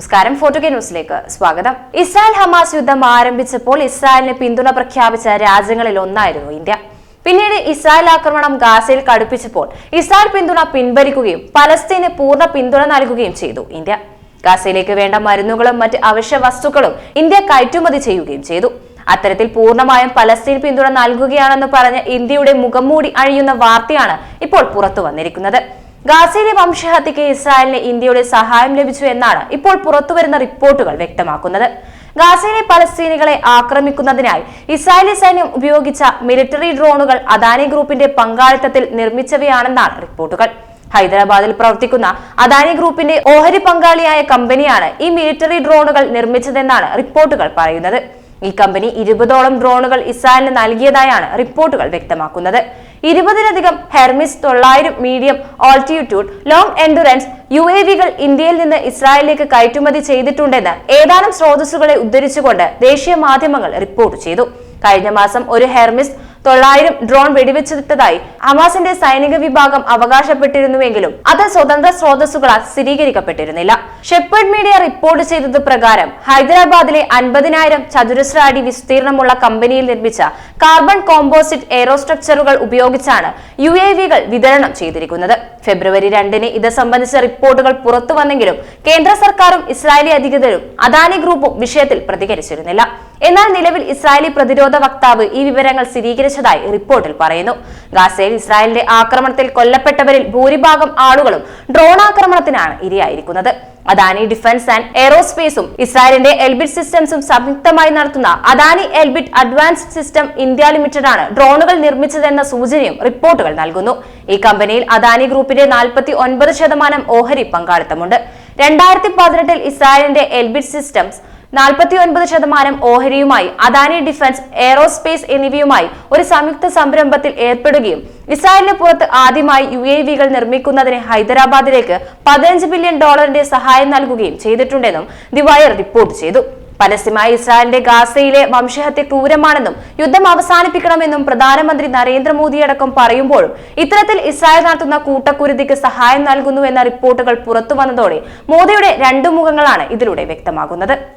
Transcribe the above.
നമസ്കാരം. ഫോട്ടോ ന്യൂസിലേക്ക് സ്വാഗതം. ഇസ്രായേൽ ഹമാസ് യുദ്ധം ആരംഭിച്ചപ്പോൾ ഇസ്രായേലിന് പിന്തുണ പ്രഖ്യാപിച്ച രാജ്യങ്ങളിൽ ഒന്നായിരുന്നു ഇന്ത്യ. പിന്നീട് ഇസ്രായേൽ ആക്രമണം ഗാസയിൽ കടുപ്പിച്ചപ്പോൾ ഇസ്രായേൽ പിന്തുണ പിൻവലിക്കുകയും പലസ്തീന് പൂർണ പിന്തുണ നൽകുകയും ചെയ്തു ഇന്ത്യ. ഗാസയിലേക്ക് വേണ്ട മരുന്നുകളും മറ്റ് അവശ്യ വസ്തുക്കളും ഇന്ത്യ കയറ്റുമതി ചെയ്യുകയും ചെയ്തു. അത്തരത്തിൽ പൂർണമായും പലസ്തീൻ പിന്തുണ നൽകുകയാണെന്ന് പറഞ്ഞ് ഇന്ത്യയുടെ മുഖം മൂടി അഴിയുന്ന വാർത്തയാണ് ഇപ്പോൾ പുറത്തു വന്നിരിക്കുന്നത്. ഗാസയിലെ വംശഹത്യയ്ക്ക് ഇസ്രായേലിന് ഇന്ത്യയുടെ സഹായം ലഭിച്ചു എന്നാണ് ഇപ്പോൾ പുറത്തുവരുന്ന റിപ്പോർട്ടുകൾ വ്യക്തമാക്കുന്നത്. ഗാസയിലെ പലസ്തീനികളെ ആക്രമിക്കുന്നതിനായി ഇസ്രായേലി സൈന്യം ഉപയോഗിച്ച മിലിറ്ററി ഡ്രോണുകൾ അദാനി ഗ്രൂപ്പിന്റെ പങ്കാളിത്തത്തിൽ നിർമ്മിച്ചവയാണെന്നാണ് റിപ്പോർട്ടുകൾ. ഹൈദരാബാദിൽ പ്രവർത്തിക്കുന്ന അദാനി ഗ്രൂപ്പിന്റെ ഓഹരി പങ്കാളിയായ കമ്പനിയാണ് ഈ മിലിറ്ററി ഡ്രോണുകൾ നിർമ്മിച്ചതെന്നാണ് റിപ്പോർട്ടുകൾ പറയുന്നത്. ഈ കമ്പനി ഇരുപതോളം ഡ്രോണുകൾ ഇസ്രായേലിന് നൽകിയതായാണ് റിപ്പോർട്ടുകൾ വ്യക്തമാക്കുന്നത്. ഇരുപതിലധികം ഹെർമിസ് തൊള്ളായിരം medium altitude long endurance U A വികൾ ഇന്ത്യയിൽ നിന്ന് ഇസ്രായേലിലേക്ക് കയറ്റുമതി ചെയ്തിട്ടുണ്ടെന്ന് ഏതാനും സ്രോതസ്സുകളെ ഉദ്ധരിച്ചുകൊണ്ട് ദേശീയ മാധ്യമങ്ങൾ റിപ്പോർട്ട് ചെയ്തു. കഴിഞ്ഞ മാസം ഒരു ഹെർമിസ് തൊള്ളായിരം ഡ്രോൺ വെടിവെച്ചിട്ടതായി ഹമാസിന്റെ സൈനിക വിഭാഗം അവകാശപ്പെട്ടിരുന്നുവെങ്കിലും അത് സ്വതന്ത്ര സ്രോതസ്സുകളാൽ സ്ഥിരീകരിക്കപ്പെട്ടിരുന്നില്ല. ഷെപ്പേർഡ് മീഡിയ റിപ്പോർട്ട് ചെയ്തത് പ്രകാരം ഹൈദരാബാദിലെ അൻപതിനായിരം ചതുരശ്ര അടി വിസ്തീർണമുള്ള കമ്പനിയിൽ നിർമ്മിച്ച കാർബൺ കോമ്പോസിറ്റ് എയറോസ്ട്രക്ചറുകൾ ഉപയോഗിച്ചാണ് യു എ വികൾ വിതരണം ചെയ്തിരിക്കുന്നത്. ഫെബ്രുവരി രണ്ടിന് ഇത് സംബന്ധിച്ച റിപ്പോർട്ടുകൾ പുറത്തു വന്നെങ്കിലും കേന്ദ്ര സർക്കാരും ഇസ്രായേലി അധികൃതരും അദാനി ഗ്രൂപ്പും വിഷയത്തിൽ പ്രതികരിച്ചിരുന്നില്ല. എന്നാൽ നിലവിൽ ഇസ്രായേലി പ്രതിരോധ വക്താവ് ഈ വിവരങ്ങൾ സ്ഥിരീകരിച്ചതായി റിപ്പോർട്ടിൽ പറയുന്നു. ഗാസയിൽ ഇസ്രായേലിന്റെ ആക്രമണത്തിൽ കൊല്ലപ്പെട്ടവരിൽ ഭൂരിഭാഗം ആളുകളും ഡ്രോൺ ആക്രമണത്തിനാണ് ഇരയായിരിക്കുന്നത്. അദാനി ഡിഫൻസ് ആൻഡ് എയറോസ്പേസും ഇസ്രായേലിന്റെ എൽബിറ്റ് സിസ്റ്റംസും സംയുക്തമായി നടത്തുന്ന Adani Elbit advanced system India limited ആണ് ഡ്രോണുകൾ നിർമ്മിച്ചതെന്ന സൂചനയും റിപ്പോർട്ടുകൾ നൽകുന്നു. ഈ കമ്പനിയിൽ അദാനി ഗ്രൂപ്പിന്റെ നാൽപ്പത്തി ഒൻപത് ശതമാനം ഓഹരി പങ്കാളിത്തമുണ്ട്. രണ്ടായിരത്തി പതിനെട്ടിൽ ഇസ്രായേലിന്റെ എൽബിറ്റ് സിസ്റ്റംസ് നാൽപ്പത്തി ഒൻപത് ശതമാനം ഓഹരിയുമായി അദാനി ഡിഫൻസ് എയറോസ്പേസ് എന്നിവയുമായി ഒരു സംയുക്ത സംരംഭത്തിൽ ഏർപ്പെടുകയും ഇസ്രായേലിന് പുറത്ത് ആദ്യമായി യു എ വികൾ നിർമ്മിക്കുന്നതിന് ഹൈദരാബാദിലേക്ക് പതിനഞ്ച് ബില്യൺ ഡോളറിന്റെ സഹായം നൽകുകയും ചെയ്തിട്ടുണ്ടെന്നും ദി വയർ റിപ്പോർട്ട് ചെയ്തു. പരസ്യമായി ഇസ്രായേലിന്റെ ഗാസയിലെ വംശഹത്യ ക്രൂരമാണെന്നും യുദ്ധം അവസാനിപ്പിക്കണമെന്നും പ്രധാനമന്ത്രി നരേന്ദ്രമോദിയടക്കം പറയുമ്പോഴും ഇത്തരത്തിൽ ഇസ്രായേൽ നടത്തുന്ന കൂട്ടക്കുരുതിക്ക് സഹായം നൽകുന്നു എന്ന റിപ്പോർട്ടുകൾ പുറത്തു വന്നതോടെ മോദിയുടെ രണ്ടു മുഖങ്ങളാണ് ഇതിലൂടെ വ്യക്തമാകുന്നത്.